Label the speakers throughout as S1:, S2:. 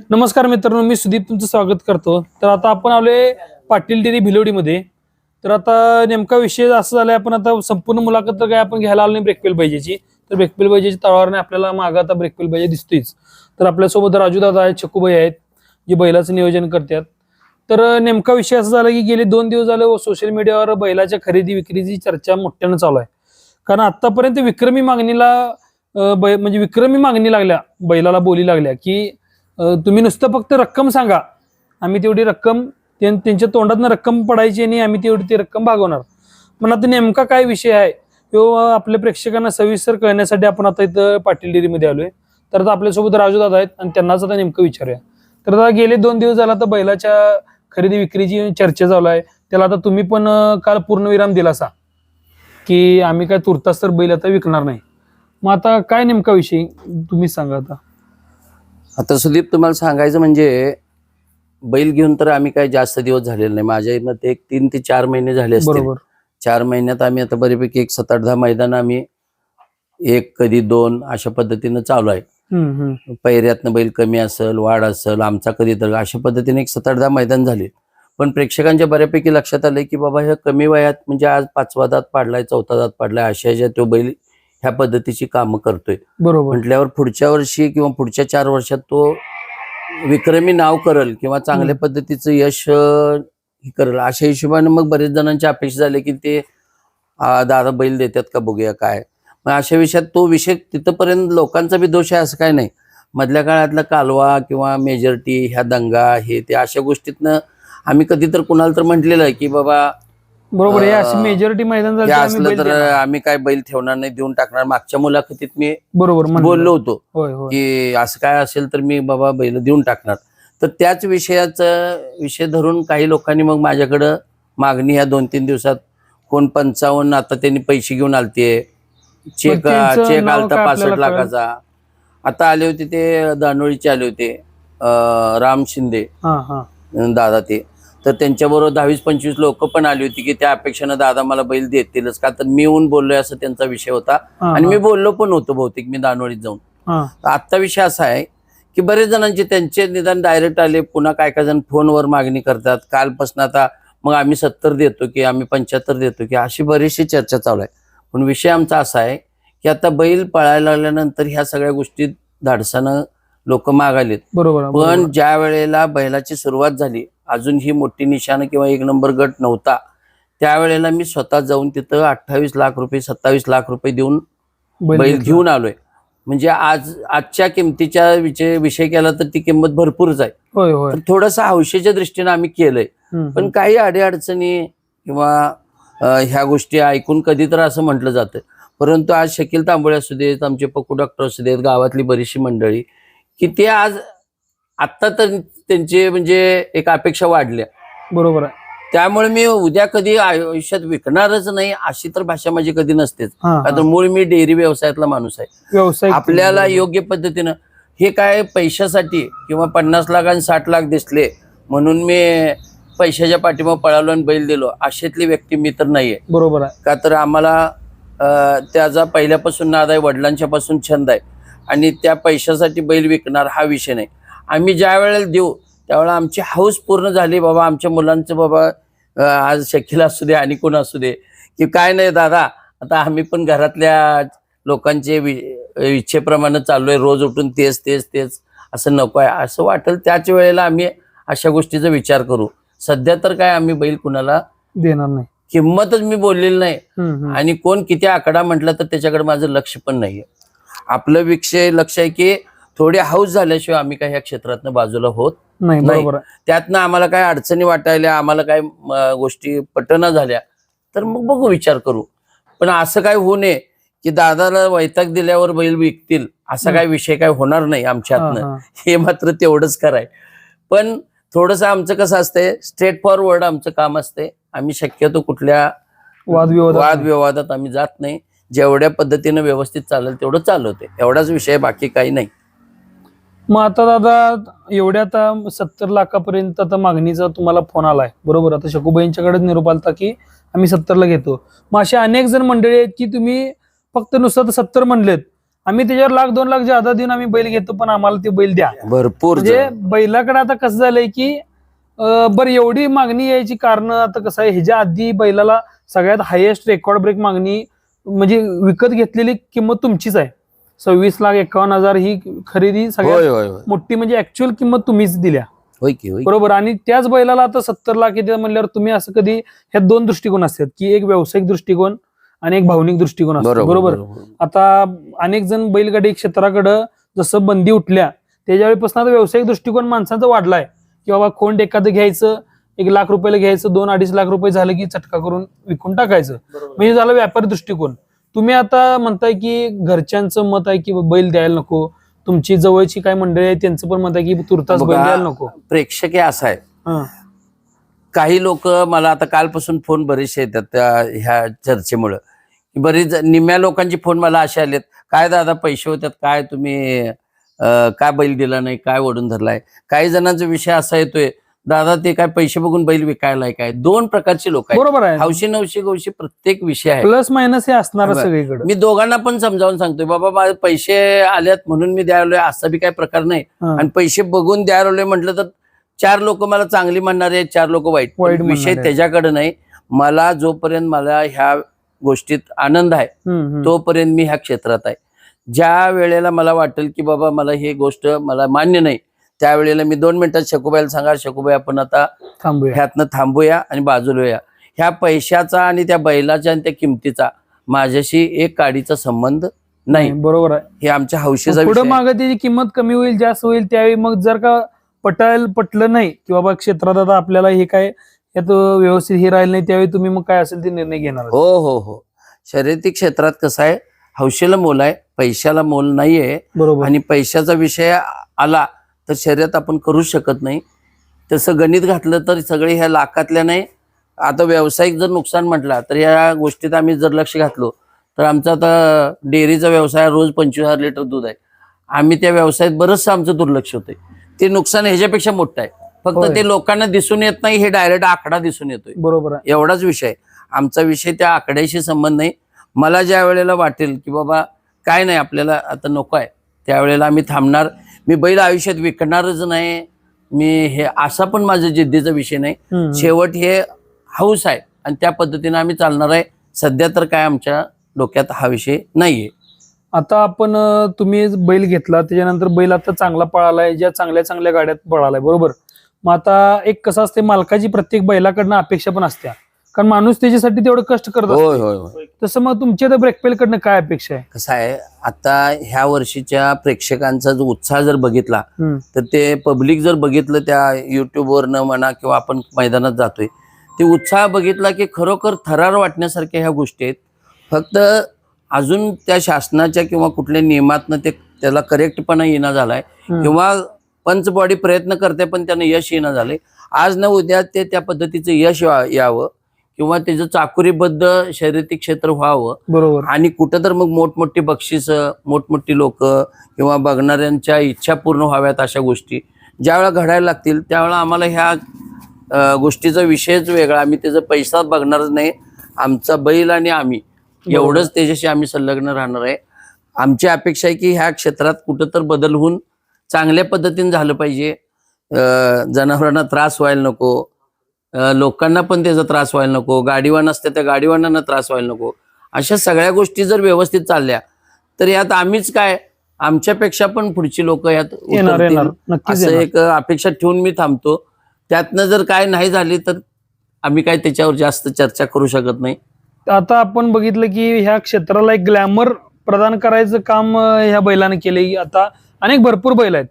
S1: नमस्कार मित्रांनो मी सुदीप तुमचं स्वागत करतो. तर आता आपण आलोय पाटील डेरी भिलोडीमध्ये. तर आता नेमका विषय असं झालाय आपण आता संपूर्ण मुलाखत तर काय आपण घ्यायला आलो नाही ब्रेकवेल पाहिजेची तर ब्रेकवेल पाहिजेची तळावरने आपल्याला मागं आता ब्रेकवेल पाहिजे दिसतोयच. तर आपल्यासोबत राजू दादा आहेत चक्कूबाई आहेत जे बैलाचं नियोजन करतात. तर नेमका विषय असा झाला की गेले दोन दिवस झाले सोशल मीडियावर बैलाच्या खरेदी विक्रीची चर्चा मोठ्यानं चालू आहे. कारण आतापर्यंत विक्रमी मागणीला बै म्हणजे विक्रमी मागणी लागल्या बैलाला बोली लागल्या की तुम्ही नुसतं फक्त रक्कम सांगा. आम्ही तेवढी रक्कम त्यांच्या तोंडातनं रक्कम पडायची आणि आम्ही तेवढी ती रक्कम भागवणार. पण आता नेमका काय विषय आहे? तो आपल्या प्रेक्षकांना सविस्तर कळण्यासाठी आपण आता इथं पाटील डेअरीमध्ये आलोय. तर आता आपल्यासोबत राजू दादा आहेत आणि त्यांनाच आता नेमकं विचारूया. तर आता गेले दोन दिवस झाला तर बैलाच्या खरेदी विक्रीची चर्चा चालू आहे. त्याला आता तुम्ही पण काल पूर्णविराम दिला असा की आम्ही काय तुर्तास तर बैल आता विकणार नाही. मग आता काय नेमका विषय? तुम्ही सांगा आता.
S2: आता सुदीप तुम्हाला सांगायचं म्हणजे बैल घेऊन तर आम्ही काही जास्त दिवस झालेले नाही. माझ्या मते एक तीन ते चार महिने झाले असतील.
S1: बरोबर.
S2: चार महिन्यात आम्ही आता बऱ्यापैकी एक सात आठ दहा मैदान आम्ही एक कधी दोन अशा पद्धतीनं चालू आहे. पैऱ्यातनं बैल कमी असेल वाढ असेल आमचा कधी तर अशा पद्धतीने एक सात आठ दहा मैदान झाले. पण प्रेक्षकांच्या बऱ्यापैकी लक्षात आलंय की बाबा ह्या कमी वयात म्हणजे आज पाचवा दात पाडलाय चौथा दात पाडलाय अशा ज्या तो बैल ह्या पद्धतीची कामं करतोय.
S1: बरोबर.
S2: म्हटल्यावर पुढच्या वर्षी किंवा पुढच्या चार वर्षात तो विक्रमी नाव करल किंवा चांगल्या पद्धतीचं यश हे करल. अशा हिशोबाने मग बरेच जणांची अपेक्षा झाली की ते दादा बैल देतात का बघूया काय. मग अशा विषयात तो विषय तिथपर्यंत लोकांचा बी दोष आहे असं काय नाही. मधल्या काळातला कालवा किंवा मेजॉरिटी ह्या दंगा हे ते अशा गोष्टीतनं आम्ही कधी तर कुणाला तर म्हटलेलं आहे की बाबा
S1: बरोबर हे अशी मेजॉरिटी मैदान झालं
S2: हे
S1: तर आम्ही
S2: असलं
S1: बैल
S2: तर
S1: देणार.
S2: आम्ही काय बैल ठेवणार नाही देऊन टाकणार. मागच्या मुलाखतीत मी
S1: बरोबर म्हणलं.
S2: बोललो होतो
S1: होय होय.
S2: की असं काय असेल तर मी बाबा बैल देऊन टाकणार. तर त्याच विषयाचा विषय धरून काही लोकांनी मग माझ्याकडं मागणी ह्या दोन तीन दिवसात कोण पंचावन्न आता त्यांनी पैसे घेऊन आलते. चेक
S1: त्यांचं
S2: चेक
S1: नाव
S2: आलता पासष्ट
S1: कळेल?
S2: लाखाचा. आता आले होते ते दानोळीचे आले होते अं, राम शिंदे
S1: हा हा.
S2: अं, दादा ते. तर त्यांच्याबरोबर दहावीस पंचवीस लोक पण आली होती की त्या अपेक्षेनं दादा मला बैल देतीलच का? तर मी येऊन बोललोय असं त्यांचा विषय होता. आणि मी बोललो पण होतो बहुतेक मी दानोळीत जाऊन. आजचा विषय असा आहे की बरेच जणांचे त्यांचे निदान डायरेक्ट आले पुन्हा काय काय जण फोनवर मागणी करतात. कालपासून आता मग आम्ही सत्तर देतो की आम्ही पंच्याहत्तर देतो की अशी बरीचशी चर्चा चालू आहे. पण विषय आमचा असा आहे की आता बैल पळायला लागल्यानंतर ह्या सगळ्या गोष्टी धाडसानं लोक मागालेत
S1: बरोबर.
S2: पण. ज्या वेळेला बैलाची सुरुवात झाली अजून ही मोठी निशाणं किंवा एक नंबर गट नव्हता. त्यावेळेला मी स्वतः जाऊन तिथं अठ्ठावीस लाख रुपये सत्तावीस लाख रुपये देऊन
S1: बैल.
S2: घेऊन आलोय. म्हणजे आज आजच्या किमतीच्या विषय विषय केला तर ती किंमत भरपूरच आहे. थोडंसं हौशेच्या दृष्टीने आम्ही केलंय. पण काही अडीअडचणी किंवा ह्या गोष्टी ऐकून कधी तर असं म्हटलं जातं. परंतु आज शकील तांबोळे असू देत आमचे पक्कू डॉक्टर असू देत गावातली बरीचशी मंडळी की ते आज आत्ता तर त्यांचे म्हणजे एक अपेक्षा वाढल्या.
S1: बरोबर आहे.
S2: त्यामुळे मी उद्या कधी आयुष्यात विकणारच नाही अशी तर भाषा माझी कधी नसतेच. तर
S1: हा.
S2: मूळ मी डेअरी व्यवसायातला माणूस आहे.
S1: व्यावसायिक
S2: आपल्याला. योग्य पद्धतीनं हे काय पैशासाठी किंवा पन्नास लाख आणि साठ लाख दिसले म्हणून मी पैशाच्या पाठीमाग पळालो आणि बैल दिलो अशातली व्यक्ती मी तर नाहीये.
S1: बरोबर आहे.
S2: का तर आम्हाला त्याचा पहिल्यापासून नाद आहे वडिलांच्या पासून छंद आहे. आणि त्या पैशासाठी बैल विकणार हा विषय नाही. आम्ही ज्या वेळेला देऊ त्यावेळेला आमची हाऊस पूर्ण झाली. बाबा आमच्या मुलांचं बाबा आज शकील असू दे आणि कोण असू दे. की काय नाही दादा आता आम्ही पण घरातल्या लोकांचे इच्छेप्रमाणे चाललोय. रोज उठून तेच तेच तेच असं नको आहे. असं वाटेल त्याच वेळेला आम्ही अशा गोष्टीचा विचार करू. सध्या तर काय आम्ही बैल कुणाला
S1: देणार नाही.
S2: किंमतच मी बोललेली नाही. आणि कोण किती आकडा म्हटलं तर त्याच्याकडे माझं लक्ष पण नाहीये. आपलं विषय लक्ष आहे की थोडी हाऊस झाल्याशिवाय आम्ही काही या क्षेत्रातनं बाजूला होत
S1: नाही
S2: नाही.
S1: बरोबर आहे.
S2: त्यातनं आम्हाला काय अडचणी वाटायल्या आम्हाला काय म, गोष्टी पटना झाल्या. तर मग बघू विचार करू. पण असं काय होऊ नये की दादाला वैताग दिल्यावर बैल विकतील असा काय विषय काय होणार नाही आमच्या
S1: हा,
S2: हातनं
S1: हा.
S2: हे मात्र तेवढंच कराय पण थोडंसं आमचं कसं असतंय स्ट्रेट फॉरवर्ड आमचं काम असतंय. आम्ही शक्यतो कुठल्या
S1: वादविवाद
S2: वादविवादात आम्ही जात नाही. जेवढ्या पद्धतीनं व्यवस्थित चालेल तेवढं चालवते एवढाच विषय बाकी काही नाही.
S1: मग आता दादा एवढ्या आता सत्तर लाखापर्यंत आता मागणीचा तुम्हाला फोन आलाय. बरोबर? आता शकूबाईंच्याकडे निरोप आलता की आम्ही सत्तरला घेतो. मग अशा अनेक जण मंडळी आहेत की तुम्ही फक्त नुसतं सत्तर म्हणलेत. आम्ही त्याच्यावर लाख दोन लाख ज्यादा देऊन आम्ही बैल घेतो पण आम्हाला ते बैल द्या.
S2: भरपूर
S1: म्हणजे. बैलाकडे आता कसं झालंय की बरं एवढी मागणी यायची कारण आता कसं आहे ह्याच्या आधी बैलाला सगळ्यात हायेस्ट रेकॉर्ड ब्रेक मागणी म्हणजे विकत घेतलेली किंमत तुमचीच आहे. सव्वीस लाख एकावन्न हजार ही खरेदी सगळ्यात
S2: होय होय होय.
S1: मोठी म्हणजे ऍक्च्युअल किंमत तुम्हीच दिल्या.
S2: होय की होय की.
S1: बरोबर? आणि त्याच बैलाला आता सत्तर लाख येते म्हणल्यावर तुम्ही असं कधी ह्या दोन दृष्टिकोन असतात की एक व्यावसायिक दृष्टिकोन आणि एक भावनिक दृष्टिकोन असतो.
S2: बरोबर.
S1: आता अनेक जण बैलगाडी क्षेत्राकडं जसं बंदी उठल्या त्याच्यावेळीपासून आता व्यावसायिक दृष्टिकोन माणसाचा वाढलाय की बाबा खोंड एखादं घ्यायचं एक लाख रुपयाला घ्यायचं दोन अडीच लाख रुपये झालं की चटका करून विकून टाकायचं. म्हणजे झालं व्यापारी दृष्टिकोन. तुम्ही आता म्हणताय की घरच्यांचं मत आहे की बैल द्यायला नको. तुमची जवळची काय मंडळी आहे त्यांचं पण मत आहे की तुर्तास बैल द्यायला नको.
S2: प्रेक्षक हे असं आहे. काही लोक मला आता कालपासून फोन बरेचसे येतात त्या ह्या चर्चेमुळं. की बरीच निम्या लोकांचे फोन मला असे आलेत काय दादा पैसे होतात काय तुम्ही काय बैल दिला नाही काय ओढून धरलाय? काही जणांचा विषय असा येतोय दादा ते काय पैसे बघून बैल विकायलाय काय? दोन प्रकारचे लोक आहेत.
S1: बरोबर आहे.
S2: हौशी नवशी गौशी प्रत्येक विषय आहे.
S1: प्लस मायनस हे असणार. सगळीकडे.
S2: मी दोघांना पण समजावून सांगतोय बाबा माझे पैसे आल्यात म्हणून मी द्यायलोय असा बी काही प्रकार नाही. आणि पैसे बघून द्यायलोय म्हटलं तर चार लोक मला चांगली म्हणणारे आहेत चार लोक वाईट.
S1: वाईट
S2: विषय. त्याच्याकडे नाही. मला जोपर्यंत मला ह्या गोष्टीत आनंद आहे. तोपर्यंत मी ह्या क्षेत्रात आहे. ज्या वेळेला मला वाटेल की बाबा मला हे गोष्ट मला मान्य नाही त्यावेळेला मी दोन मिनिटात शकुबाईला सांगा शकुबाई आपण आता
S1: थांबूया.
S2: ह्यातनं थांबूया आणि बाजूला ह्या पैशाचा आणि त्या बैलाच्या आणि त्या किमतीचा माझ्याशी एक काडीचा संबंध नाही.
S1: बरोबर आहे.
S2: हे आमच्या हौशीचा
S1: पुढे. मागे त्याची किंमत कमी होईल जास्त होईल त्यावेळी मग जर का पटायला पटलं नाही की बाबा क्षेत्रात आता आपल्याला हे काय यात व्यवस्थित हे राहिलं नाही त्यावेळी तुम्ही मग काय असेल ते निर्णय घेणार
S2: हो हो हो. शर्यती क्षेत्रात कसं आहे हौशीला मोल आहे पैशाला मोल नाहीये.
S1: बरोबर.
S2: आणि पैशाचा विषय आला तर शर्यत आपण करूच शकत नाही. तसं गणित घातलं तर सगळे ह्या लाखातल्या नाही. आता व्यावसायिक जर नुकसान म्हटला तर या गोष्टीत आम्ही जर लक्ष घातलो तर आमचा आता डेअरीचा व्यवसाय रोज पंचवीस हजार लिटर दूध आहे. आम्ही त्या व्यवसायात बरंचसं आमचं दुर्लक्ष होतंय. ते नुकसान ह्याच्यापेक्षा मोठं आहे. फक्त ते लोकांना दिसून येत नाही हे डायरेक्ट आकडा दिसून येतोय.
S1: बरोबर आहे.
S2: एवढाच विषय. आमचा विषय त्या आकड्याशी संबंध नाही. मला ज्या वेळेला वाटेल की बाबा काय नाही आपल्याला आता नको आहे. त्यावेळेला आम्ही थांबणार. मी बैल आयुष्यात विकणारच नाही. मी हे असा पण माझा जिद्दीचा विषय नाही. शेवट हे हाऊस आहे आणि त्या पद्धतीने आम्ही चालणार आहे. सध्या तर काय आमच्या डोक्यात हा विषय नाहीये.
S1: आता आपण तुम्ही बैल घेतला त्याच्यानंतर बैल आता चांगला पळालाय ज्या चांगल्या चांगल्या गाड्यात पळालाय बरोबर? मग आता एक कसं असते मालकाची प्रत्येक बैलाकडनं अपेक्षा पण असत्या. कारण माणूस त्याच्यासाठी तेवढं कष्ट करत
S2: होय होय होय.
S1: तसं मग तुमच्या ब्रेकपेल कडनं काय अपेक्षा आहे?
S2: कसं आहे आता ह्या वर्षीच्या प्रेक्षकांचा जो उत्साह जर बघितला. तर ते पब्लिक जर बघितलं त्या युट्यूबवरनं म्हणा किंवा आपण मैदानात जातोय ते उत्साह बघितला की खरोखर थरार वाटण्यासारख्या ह्या गोष्टी आहेत. फक्त अजून त्या शासनाच्या किंवा कुठल्या नियमातनं ते त्याला करेक्टपणा येणं झालाय. किंवा पंचबॉडी प्रयत्न करते पण त्यानं यश येणं झालंय. आज ना उद्या ते त्या पद्धतीचं यश यावं. किंवा त्याचं चाकुरीबद्ध शर्यती क्षेत्र व्हावं.
S1: बरोबर.
S2: आणि कुठं तर मग मोठमोठी बक्षिस मोठमोठी लोक किंवा बघणाऱ्यांच्या इच्छा पूर्ण व्हाव्यात अशा गोष्टी. ज्यावेळेला घडायला लागतील त्यावेळेला आम्हाला ह्या गोष्टीचा विषयच वेगळा. आम्ही त्याचा पैसा बघणारच नाही. आमचा बैल आणि आम्ही. एवढंच त्याच्याशी आम्ही संलग्न राहणार आहे. आमची अपेक्षा आहे की ह्या क्षेत्रात कुठं तर बदल होऊन चांगल्या पद्धतीने झालं पाहिजे. जनावरांना त्रास व्हायला नको. लोकांना पण त्याचा त्रास व्हायला नको गाडीवान असते त्या गाडीवानांना त्रास व्हायला नको. अशा सगळ्या गोष्टी जर व्यवस्थित चालल्या तर यात आम्हीच काय? आमच्यापेक्षा पण पुढची लोक यात असं. एक अपेक्षा ठेवून मी थांबतो. त्यातनं जर काय नाही झाली तर आम्ही काय त्याच्यावर जास्त चर्चा करू शकत नाही.
S1: आता आपण बघितलं की ह्या क्षेत्राला एक ग्लॅमर प्रदान करायचं काम ह्या बैलाने केले आता अनेक भरपूर बैल आहेत.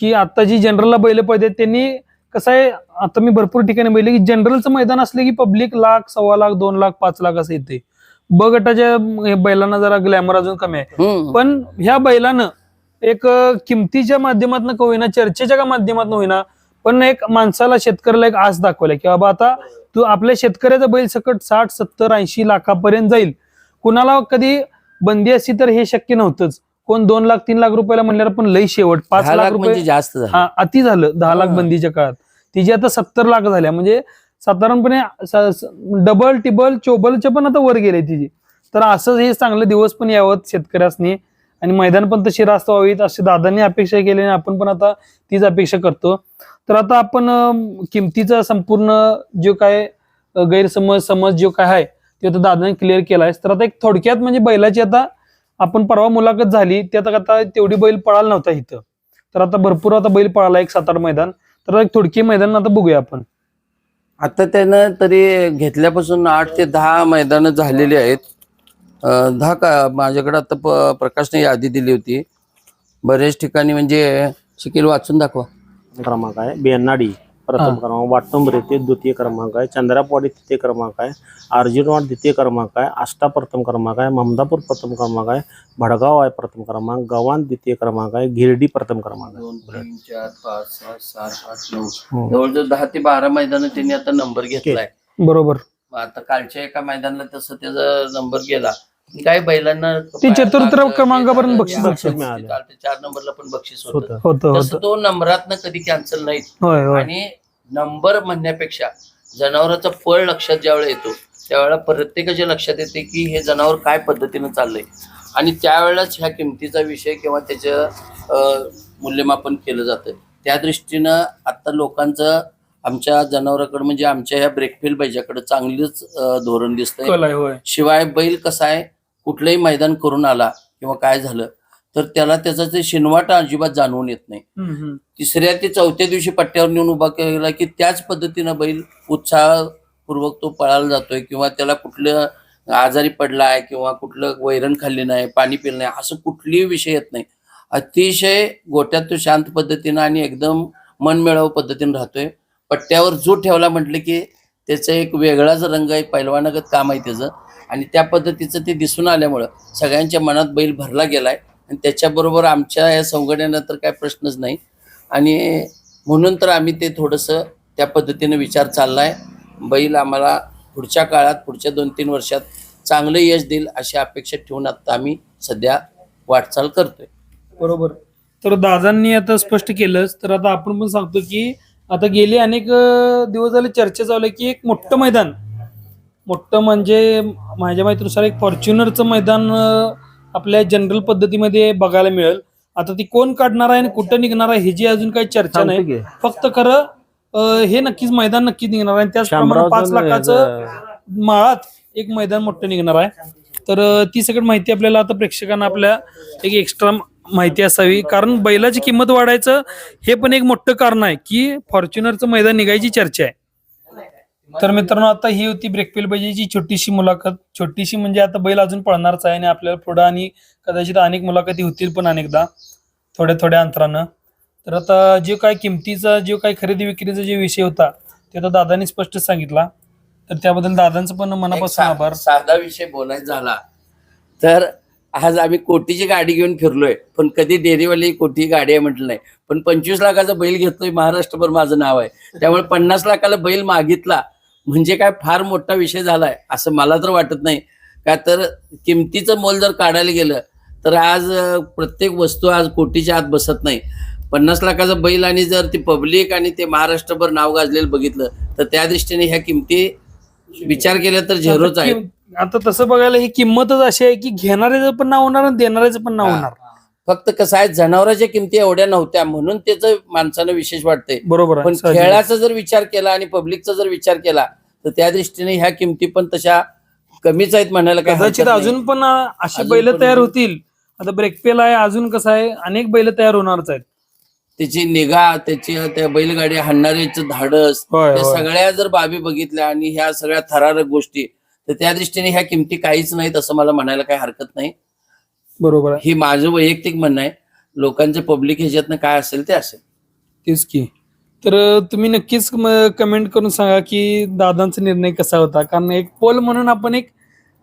S1: की आता जी जनरलला बैल पाहिजे त्यांनी कसं आहे आता मी भरपूर ठिकाणी बघितलं की जनरलचं मैदान असले की पब्लिक लाख सव्वा लाख दोन लाख पाच लाख असं येते. ब गटाच्या बैलांना जरा ग्लॅमर अजून कमी आहे. पण ह्या बैलानं एक किमतीच्या माध्यमातून का होईना चर्चेच्या का माध्यमातून होईना पण एक माणसाला शेतकऱ्याला एक आस दाखवल्या की बाबा आता तू आपल्या शेतकऱ्याचा बैल सकट साठ सत्तर ऐंशी लाखापर्यंत जाईल. कुणाला कधी बंदी असती तर हे शक्य नव्हतंच. कोण दोन लाख तीन लाख रुपयाला म्हणल्यावर पण लई शेवट पाच
S2: दहा
S1: लाख
S2: लाख म्हणजे
S1: रुपये
S2: जास्त झालं.
S1: हा अति झालं दहा लाख
S2: हा.
S1: बंदीच्या काळात. तिची आता सत्तर लाख झाल्या म्हणजे साधारणपणे डबल टिबल चोबलच्या पण आता वर गेले तिची. तर असंच हे चांगले दिवस पण यावं शेतकऱ्यासनी आणि मैदान पण तशी रास्त व्हावीत अशी दादांनी अपेक्षा केली आणि आपण पण आता तीच अपेक्षा करतो. तर आता आपण अं, किमतीचा संपूर्ण जो काय अं, गैरसमज समज जो काय आहे ते आता दादाने क्लिअर केलाय तर आता एक थोडक्यात म्हणजे बैलाची आता आपण परवा मुलाखत झाली त्यात आता तेवढी बैल पळाला नव्हता इथं. तर आता भरपूर आता बैल पळाला एक सात आठ मैदान. तर एक थोडकी मैदान आता बघूया आपण.
S2: आता त्यानं तरी घेतल्यापासून आठ ते दहा मैदानं झालेली आहेत. दहा का माझ्याकडे आता प प्रकाशने यादी दिली होती. बरेच ठिकाणी म्हणजे शिकेल वाचून दाखवा.
S3: क्रमांक आहे बेन्नाडी प्रथम. क्रमांक वाटंबर येथे द्वितीय क्रमांक आहे चंद्रापवाडी तृतीय क्रमांक आहे अर्जुनवाड द्वितीय क्रमांक आहे आष्टा प्रथम क्रमांक आहे ममदापूर प्रथम क्रमांक आहे भडगाव आहे प्रथम क्रमांक गव्हाण द्वितीय क्रमांक आहे गिरडी प्रथम क्रमांक आहे.
S2: चार पाच सहा सात आठ नऊ.
S3: हो.
S2: जवळजवळ दहा ते बारा मैदानं त्यांनी आता नंबर घेतलाय.
S1: बरोबर.
S2: आता कालच्या एका मैदानाला तसं त्याचा नंबर गेला. काही बैलांना
S1: ते चतुर्थ क्रमांकापर्यंत बक्षीस.
S2: चार नंबरला पण बक्षीस होतं.
S3: होतं
S1: होतं
S2: तसं तो नंबरातनं कधी कॅन्सल नाही
S1: होय होय.
S2: आणि नंबर म्हणण्यापेक्षा जनावराचं फळ लक्षात ज्यावेळेला येतो त्यावेळेला प्रत्येकाच्या लक्षात येते की हे जनावर काय पद्धतीनं चाललंय. आणि त्यावेळेलाच ह्या किमतीचा विषय किंवा त्याचं अं, मूल्यमापन केलं जातं. त्या दृष्टीनं आता लोकांचं आमच्या जनावराकडे म्हणजे आमच्या ह्या ब्रेकफेल बैजाकडे चांगलीच अं, धोरण दिसतंय.
S1: कल आहे होय.
S2: शिवाय बैल कसा आहे कुठलंही मैदान करून आला किंवा काय झालं तर त्याला त्याचा ते शिनवाटा अजिबात जाणवून येत नाही. तिसऱ्या ते चौथ्या दिवशी पट्ट्यावर नेऊन उभा केला की त्याच पद्धतीनं बैल उत्साहपूर्वक तो पळायला जातोय किंवा त्याला कुठलं आजारी पडलाय किंवा कुठलं वैरण खाल्ली नाही पाणी पिलं नाही असं कुठलीही विषय येत नाही. अतिशय गोट्यात तो शांत पद्धतीनं आणि एकदम मनमिळावू पद्धतीनं राहतोय. पट्ट्यावर जो ठेवला म्हटलं की त्याचा एक वेगळाच रंग आहे पैलवानागत काम आहे त्याचं. आणि त्या पद्धतीचं ते दिसून आल्यामुळं सगळ्यांच्या मनात बैल भरला गेला आहे आणि त्याच्याबरोबर आमच्या या संघटनेला तर काय प्रश्नच नाही. आणि म्हणून तर आम्ही ते थोडंसं त्या पद्धतीनं विचार चालला आहे बैल आम्हाला पुढच्या काळात पुढच्या दोन तीन वर्षात चांगलं यश देईल अशी अपेक्षा ठेवून आत्ता आम्ही सध्या वाटचाल करतोय.
S1: बरोबर. तर दादांनी आता स्पष्ट केलंच तर आता आपण पण सांगतो की आता गेले अनेक दिवस झाले चर्चा चालू आहे की एक मोठं मैदान मोठं म्हणजे माझ्या माहितीनुसार एक फॉर्च्युनरचं मैदान आपल्या जनरल पद्धतीमध्ये बघायला मिळेल. आता ती कोण काढणार आहे आणि कुठं निघणार आहे ह्याची अजून काही चर्चा नाही. फक्त खरं हे नक्कीच मैदान नक्कीच निघणार आहे त्याचप्रमाणे पाच लाखाचं माळात एक मैदान मोठं निघणार आहे. तर ती सगळी माहिती आपल्याला आता प्रेक्षकांना आपल्या एक एक्स्ट्रा माहिती असावी. कारण बैलाची किंमत वाढायचं हे पण एक मोठं कारण आहे की फॉर्च्युनरचं मैदान निघायची चर्चा आहे. तर मित्रांनो आता ही होती ब्रेकपेल बैजाची छोटीशी मुलाखत. छोटीशी म्हणजे आता बैल अजून पळणारच आहे आणि आपल्याला पुढं आणि कदाचित अनेक मुलाखती होतील पण अनेकदा थोड्या थोड्या अंतरानं. तर आता जे काय किमतीचा जो काय खरेदी विक्रीचा जे विषय होता ते आता दादानी स्पष्ट सांगितला. तर त्याबद्दल दादांचं पण मनापासून आभार.
S2: साधा विषय बोलायचा झाला. तर आज आम्ही कोटीची गाडी घेऊन फिरलोय पण कधी डेअरीवाली कोटी गाडी आहे म्हटलं नाही. पण पंचवीस लाखाचा बैल घेतलोय महाराष्ट्रभर माझं नाव आहे. त्यामुळे पन्नास लाखाला बैल मागितला म्हणजे काय फार मोठा विषय झालाय असं मला तर वाटत नाही. का तर किमतीचं मोल जर काढायला गेलं तर आज प्रत्येक वस्तू आज कोटीच्या आत बसत नाही. पन्नास लाखाचा बैल आणि जर ती पब्लिक आणि ते महाराष्ट्रभर नाव गाजलेलं बघितलं तर त्या दृष्टीने ह्या किमती विचार केला तर झेरोच आहे
S1: आता तसं बघायला ही किंमतच अशी आहे की घेणाऱ्याचं पण नाव होणार आणि देणाऱ्याचं पण नाव. होणार.
S2: फक्त कसं आहे जनावरांच्या किमती एवढ्या नव्हत्या म्हणून त्याचं माणसानं विशेष वाटतंय
S1: बरोबर
S2: पण. खेळाचा जर विचार केला आणि पब्लिकचा जर विचार केला तर त्या दृष्टीने ह्या किमती पण तशा कमीच आहेत म्हणायला
S1: कदाचित. अजून पण अशी बैल तयार. होतील आता ब्रेकपेल आहे अजून कसं आहे अनेक बैल तयार होणारच आहेत
S2: त्याची निगा त्याची त्या बैलगाडी हाणणाऱ्याचं धाडस त्या. सगळ्या जर बाबी बघितल्या आणि ह्या सगळ्या थरारक गोष्टी तर त्या दृष्टीने ह्या किमती काहीच नाहीत असं मला म्हणायला काही हरकत नाही
S1: बरोबर
S2: ही माझं वैयक्तिक म्हणणं आहे. लोकांचे पब्लिक ह्याच्यातनं काय असेल ते असेल.
S1: तेच की. तर तुम्ही नक्कीच कमेंट करून सांगा की दादांचा निर्णय कसा होता? कारण एक पोल म्हणून आपण एक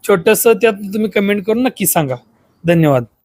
S1: छोटस त्यात तुम्ही कमेंट करून नक्की सांगा. धन्यवाद.